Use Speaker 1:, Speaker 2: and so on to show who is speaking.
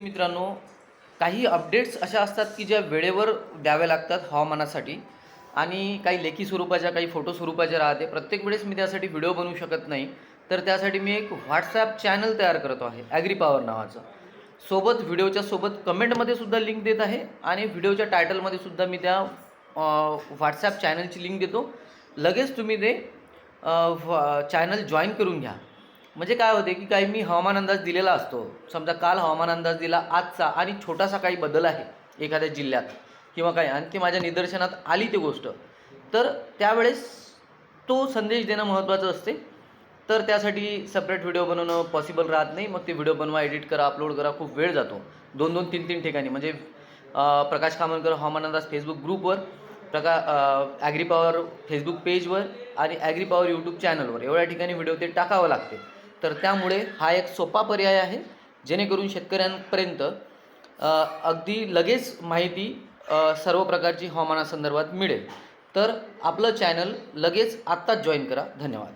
Speaker 1: मित्रांनो काही अपडेट्स अशा असतात की ज्या वेळेवर द्याव्या लागतात हवामानासाठी. आणि काही लेखी स्वरूपाच्या काही फोटो स्वरूपाच्या राहते. प्रत्येक वेळेस मी त्यासाठी व्हिडिओ बनवू शकत नाही. तर त्यासाठी मी एक व्हॉट्सॲप चॅनल तयार करतो आहे ॲग्री पॉवर नावाचं. सोबत व्हिडिओच्या सोबत कमेंटमध्ये सुद्धा लिंक देत आहे. आणि व्हिडिओच्या टायटलमध्ये सुद्धा मी त्या व्हॉट्सॲप चॅनलची लिंक देतो. लगेच तुम्ही ते चॅनल जॉईन करून घ्या. म्हणजे काय होते की काही मी हवामान अंदाज दिलेला असतो. समजा काल हवामान अंदाज दिला आजचा आणि छोटासा काही बदल आहे एखाद्या जिल्ह्यात किंवा काय आणि ती माझ्या निदर्शनात आली ती गोष्ट. तर त्यावेळेस तो संदेश देणं महत्त्वाचं असते. तर त्यासाठी सपरेट व्हिडिओ बनवणं पॉसिबल राहत नाही. मग ते व्हिडिओ बनवा एडिट करा अपलोड करा खूप वेळ जातो. दोन दोन तीन तीन ठिकाणी. म्हणजे प्रकाश खामनकर हवामान अंदाज फेसबुक ग्रुपवर प्रका ॲग्री पॉवर फेसबुक पेजवर आणि ॲग्री पॉवर यूट्यूब चॅनलवर एवढ्या ठिकाणी व्हिडिओ ते टाकावं लागते. तर त्यामुळे हा एक सोपा पर्याय आहे जेणेकरून शेतकऱ्यांपर्यंत अगदी लगेच माहिती सर्व प्रकारची हवामानासंदर्भात मिळेल. तर आपलं चॅनल लगेच आत्ताच जॉईन करा. धन्यवाद.